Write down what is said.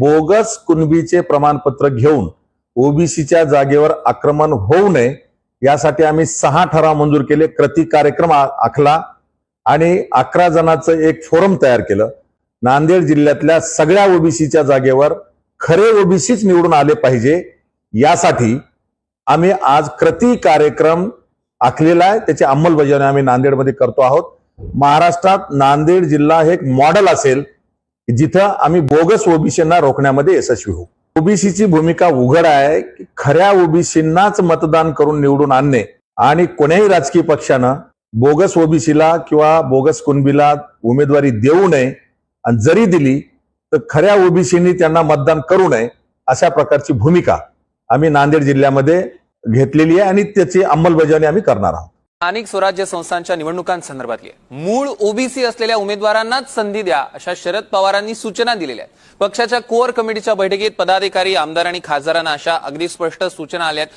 Bogus कुणबीचे प्रमाणपत्र घेऊन ओबीसीच्या जागेवर आक्रमण होऊ नये यासाठी आम्ही सहा ठराव मंजूर केले. कृती कार्यक्रम आखला आणि अकरा जणांचं एक फोरम तयार केलं. नांदेड जिल्ह्यातल्या सगळ्या ओबीसीच्या जागेवर खरे ओबीसीच निवडून आले पाहिजे यासाठी आम्ही आज कृती कार्यक्रम आखलेला आहे. त्याची अंमलबजावणी आम्ही नांदेडमध्ये करतो आहोत. महाराष्ट्रात नांदेड जिल्हा हे एक मॉडेल असेल. जिथं आम्ही बोगस ओबीसींना रोखण्यामध्ये यशस्वी होऊ. ओबीसीची भूमिका उघड आहे की खऱ्या ओबीसींनाच मतदान करून निवडून आणणे आणि कोण्याही राजकीय पक्षानं बोगस ओबीसीला किंवा बोगस कुणबीला उमेदवारी देऊ नये आणि जरी दिली तर खऱ्या ओबीसींनी त्यांना मतदान करू नये अशा प्रकारची भूमिका आम्ही नांदेड जिल्ह्यामध्ये घेतलेली आहे आणि त्याची अंमलबजावणी आम्ही करणार आहोत. स्थानिक स्वराज्य संस्थांच्या निवडणुकांसंदर्भातली मूळ ओबीसी असलेल्या उमेदवारांनाच संधी द्या अशा शरद पवारांनी सूचना दिलेल्या आहेत. पक्षाच्या कोअर कमिटीच्या बैठकीत पदाधिकारी आमदार आणि खासदारांना अशा अगदी स्पष्ट सूचना आल्या आहेत.